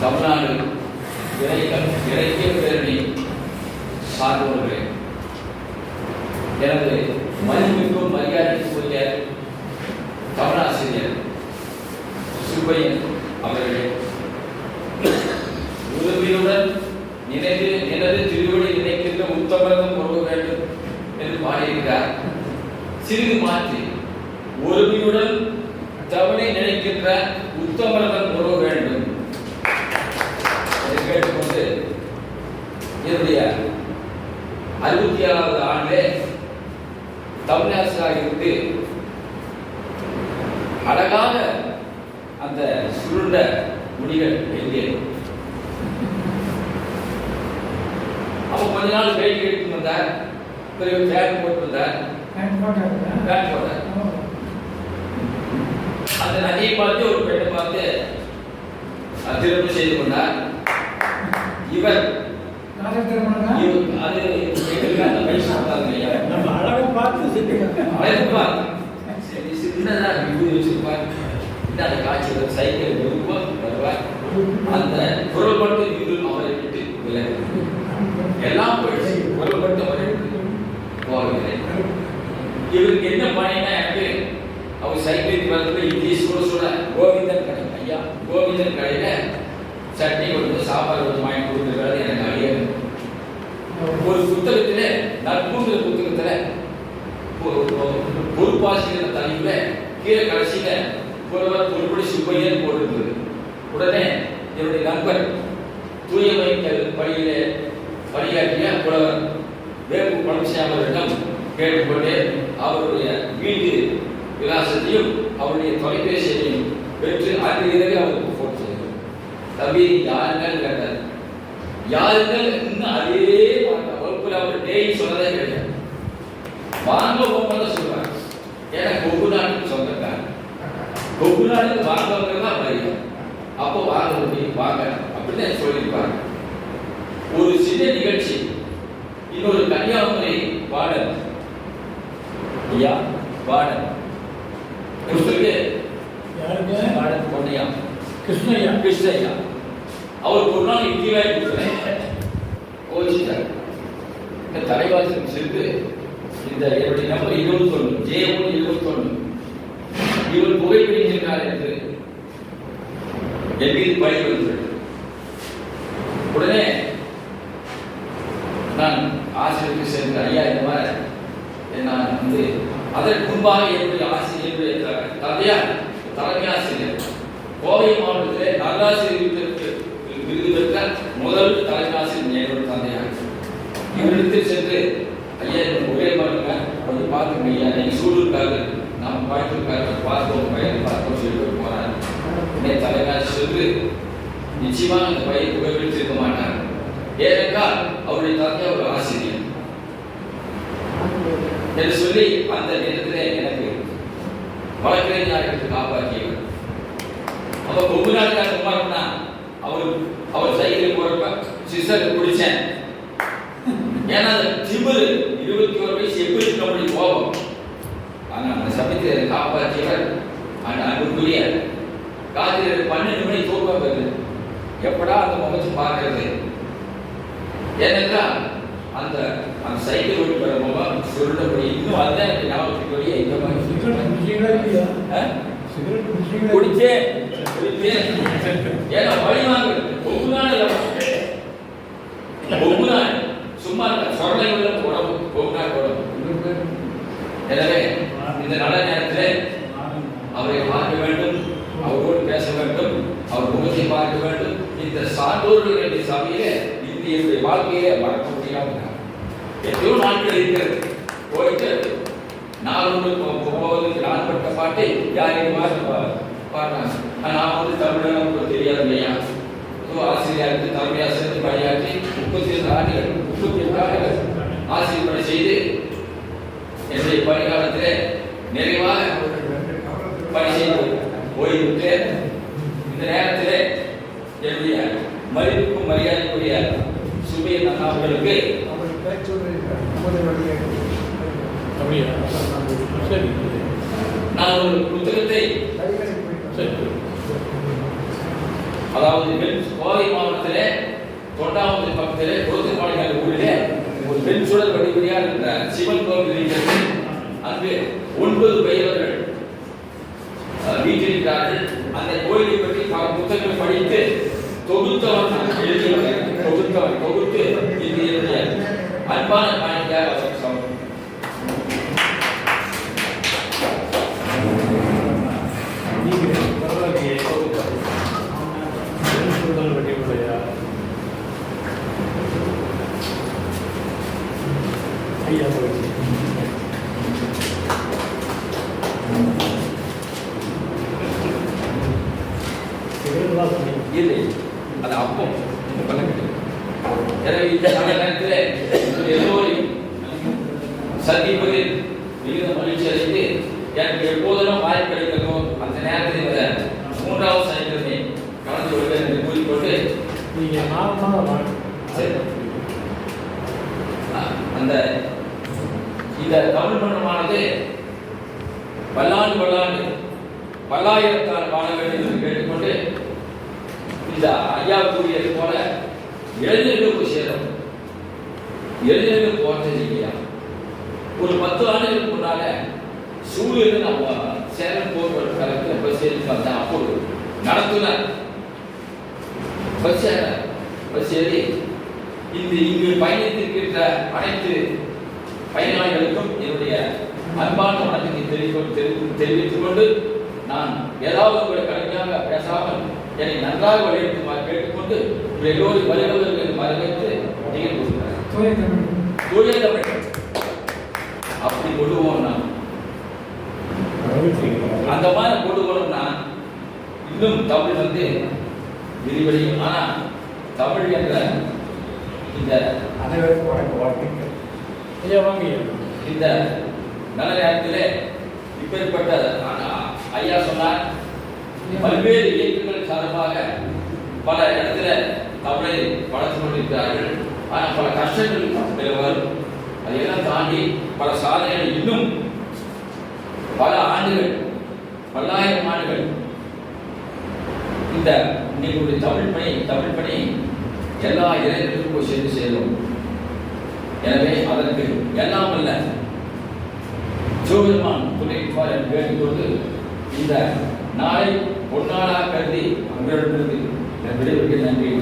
தமிழ்நாடு இறைக்கம் இலக்கிய பேரணி சார்பவர்களே எனது மதிப்புக்கும் மரியாதைக்குரிய தமிழாசிரியர் சுப்பையன் அவர்களே உதவியுடன் நினைவு எனது திருவடி நினைக்கின்ற உத்தமரம் உறவு வேண்டும் என்று பாடியிருக்கிறார். சிறிது மாற்றி ஒருமையுடன் தமிழை நினைக்கின்ற உத்தமரதன் உறவு வேண்டும் என்று கேட்டுக்கொண்டு என்னுடைய அறுபத்தி ஏழாவது ஆண்டிலே தமிழாசிரியராக இருந்து அழகாக அந்த சுருண்ட முடிகள் எங்கே அப்போ கொஞ்ச நாள் வேலைக்கு எடுத்து வந்தார். பிறகு பேண்ட் போட்டு வந்தார். பேண்ட் போட்டார் அந்த நதியை பார்த்து ஒரு பெண்ணை பார்த்து திருமணம் செய்து கொண்டார். இவர் அது வயசு நம்ம அழகை பார்த்து சிரிக்கணும். அழகுப்பா. சரி சின்னதா விபூதி வச்சிருப்பார் அந்த காட்சியில் சைக்கிள் வருவார் அந்த குரல் மட்டும் இது அவரை விட்டு விலகு. எல்லாம் போயிடுச்சு. குரல் மட்டும் அவரை இவருக்கு என்ன எனக்கு அவர் சைக்கிள் வரத்துல இட்லி சுட சுட கோவிந்தன் கடை. ஐயா கோவிந்தன் கடையில சட்னி கொடுத்து சாப்பாடு கொஞ்சம் வாங்கி ஒரு புத்தகத்திலே நட்புங்கிற புத்தகத்துல பொறுப்பாசிரியர் தலைப்புல கீழே கடைசியில புலவர் பொறுப்படி சுப்பையன் போட்டிருந்தது. உடனே என்னுடைய நண்பர் தூயமை கல் பணியிலே பணியாற்றிய புலவர் வேப்பு பழனிசாமியிடம் கேட்டுக்கொண்டே அவருடைய வீட்டு விலாசத்தையும் அவருடைய தொலைபேசியையும் பெற்று அன்று இரவே அவருக்கு போட்டு செய்தார் தம்பி யாருங்கள்? கேட்டார். யாருங்கள்? இன்னும் அதே டேய் சொன்னதே கிடையாது வாங்க போகும்போது சொல்றாங்க ஏன்னா கொங்கு நாட்டுக்கு சொந்தக்காரன் கொங்கு நாட்டுக்கு வாங்கவங்க தான் வரியா அப்போ வாங்க முடியும் வாங்க அப்படின்னு சொல்லியிருப்பாங்க. ஒரு சின்ன நிகழ்ச்சி. இன்னொரு கன்னியாகுமரி பாடல் ஐயா பாடல் யாருக்கு? பாடல் பொன்னையா. கிருஷ்ணய்யா. கிருஷ்ணய்யா. அவருக்கு ஒரு நாள் வாங்கி கொடுக்குறேன் கோச்சிட்டார் தலைவாசல் சென்று இந்த என்னுடைய நம்பர் இருபத்தி ஒன்று ஜே ஒன்று இருபத்தி ஒன்று இவர் புகைப்பிடிக்கிறார் என்று என் மீது பழி வந்தது உடனே நான் ஆசிரியருக்கு சென்று ஐயா இந்த மாதிரி நான் வந்து அதற்கு முன்பாக என்னுடைய ஆசிரியர் த- தலைமை ஆசிரியர் கோவை மாவட்டத்திலே நல்லாசிரியர் விருது பெற்ற முதல் தலைமை ஆசிரியர் என்னோட தந்தையார். இவரிடத்தில் சென்று ஐயா எனக்கு ஒரே மாதிரிங்க வந்து பார்த்துங்க ஐயா. நீங்கள் சூழலுக்காக நாம் பாய்ச்சிருக்காக பார்த்தோம் பையன் பார்த்தோம் சொல்லிட்டு போனார் உடனே தலைவர் சொல்லு சென்று நிச்சயமாக அந்த பையன் புகைப்பிடித்திருக்க மாட்டார். ஏனென்றால் அவருடைய தந்தை ஒரு ஆசிரியர். என்று சொல்லி அந்த நேரத்தில் எனக்கு வழக்கறிஞர்களுக்கு காப்பாற்றியவர். அப்ப கொங்கு நாட்டுக்கார குமாரனா அவர் அவர் சைக்கிள் போறப்ப சிஸ்டர் குடிச்சேன். ஏன்னா அந்த திமிரு இருபத்தி ஒரு வயசு எப்படி முடியும் கோபம். ஆனா அந்த சமயத்தில் என்னை காப்பாற்றியவர் அன்புக்குரிய காத்திர பன்னெண்டு மணி தூக்கம் வருது. எப்படா அந்த முகத்தை பார்க்கறது? ஏனென்றால் அந்த அந்த சைக்கிள் ஓட்டி வர முகம் சுருண்டபடி இன்னும் அதுதான் எனக்கு ஞாபகத்துக்குரிய இந்த மாதிரி குடிச்சேன் ஏன்னா வழி வாங்க பொங்குனான பொங்குனான் எனவே இந்த நல்ல நேரத்திலே அவரை பார்க்க வேண்டும் அவரோடு பேச வேண்டும் அவர் முகத்தை பார்க்க வேண்டும். இந்த சான்றோர்களுடைய சபையிலே இந்த வாழ்க்கையை வாழ்க்கையிலே மறக்க முடியாம எத்தனையோ நாட்கள் இருக்கிறது. போயிட்டு நான் ஒன்று போவதற்கு நான் பட்ட பாட்டை யாரையும் பாடுறாங்க? நான் வந்து தமிழ் நமக்கு தெரியாது இல்லையா ஸோ ஆசிரியருக்கு தமிழ் ஆசிரியர் பணியாற்றி முப்பத்தி ரெண்டு ஆண்டுகள் முப்பத்தி ஆண்டுகள் ஆசிரியர் பணி செய்து என்னுடைய பணிக்காலத்திலே நிறைவாக பணி செய்து ஓய்வுற்று இந்த நேரத்திலே என்னுடைய மதிப்புக்கும் மரியாதைக்குரிய சுபையன் அண்ணா அவர்களுக்கு நான் ஒரு புத்தகத்தை அதாவது கோவை மாவட்டத்திலே தொண்டாமுதி பக்கத்திலே குளத்துப்பாடி ஊரிலே ஒரு பெண் சுடர் படிப்படியாக இருந்த சிவன் கோவில் இருக்கிறது அங்கு ஒன்பது பெயர்கள் வீட்டிருக்கிறார்கள் அந்த கோயிலை பற்றி பல புத்தகங்கள் படித்து தொகுத்தவன் நான் எழுதியவன் தொகுத்தவன் தொகுத்து இது என்னுடைய அன்பான காணிக்கையாக அவருக்கு சமர்ப்பிக்கிறேன். நீங்கள் பரவாயில்லையே என்ன சொல்றது வட்டி கூடயா சிகரெட்லாம் சொன்னீங்க இல்லை அது அப்பம். பண்ணக்கிட்டு எனவே இந்த நல்ல நேரத்தில் உங்கள் எல்லோரையும் சந்திப்பதில் மிகுந்த மகிழ்ச்சி அடைந்து எனக்கு எப்போதெல்லாம் வாய்ப்பு கிடைக்கிறதோ அந்த நேரத்தில் இந்த மூன்றாவது சனிக்கிழமை கலந்து கொள்ள என்று கூறிக்கொண்டு நீங்கள் நார்மலாக அந்த இந்த தமிழ் மன்றமானது பல்லாண்டு பல்லாண்டு பல்லாயிரத்தால் வாழ வேண்டும் என்று கேட்டுக்கொண்டு இந்த ஐயா கூறியது போல இளைஞர்களுக்கு சேரும் இளைஞர்கள் போறது இல்லையா ஒரு பத்து ஆண்டுகளுக்கு முன்னால சூரியன் நம்ம சேலம் போக்குவரத்து கழகத்தில் பஸ் ஏறி வந்தேன் அப்போது நடத்துனர். பஸ் ஏற பஸ் ஏறி இந்த இங்கு பயணித்திருக்கின்ற அனைத்து பயனாளிகளுக்கும் என்னுடைய அன்பான வணக்கத்தை தெரிவித்து தெரிவித்து- தெரிவித்துக் கொண்டு நான் ஏதாவது ஒரு கடுமையாக பேசாமல் என்னை நன்றாக வழிநடத்துமாறு கேட்டுக்கொண்டு எல்லோரும் வருவதற்கு வரவேற்று நீங்கள் தூய தமிழ். அப்படி கொள்ளுவோம் நான் அந்த மாதிரி கொண்டு போனோம்னா இன்னும் தமிழ் வந்து விரிவடையும். ஆனா தமிழ் என்ற இந்த அனைவருக்கும் வணக்கம். வாழ்த்துக்கள். ஐயா இந்த நல்ல நேரத்திலே இப்பேற்பட்ட ஐயா சொன்னார் பல்வேறு இயக்கங்கள் சார்பாக பல இடத்துல தமிழை வளர்த்து கொண்டிருக்கிறார்கள். ஆனால் பல கஷ்டங்கள் வரும் அதையெல்லாம் தாண்டி பல சாதனைகள் இன்னும் பல ஆண்டுகள் பல்லாயிரம் ஆண்டுகள் இந்த நீங்களுடைய தமிழ் பணி தமிழ் பணி எல்லா இளைஞர்களுக்கும் சென்று சேரும். எனவே அதற்கு எல்லாம் அல்ல. சிவபெருமான் துணைப்பார் என்று கேட்டுக்கொண்டு இந்த நாளை பொன்னாளாக கருதி உங்களிடமிருந்து விடைபெறுகிறேன். நன்றி.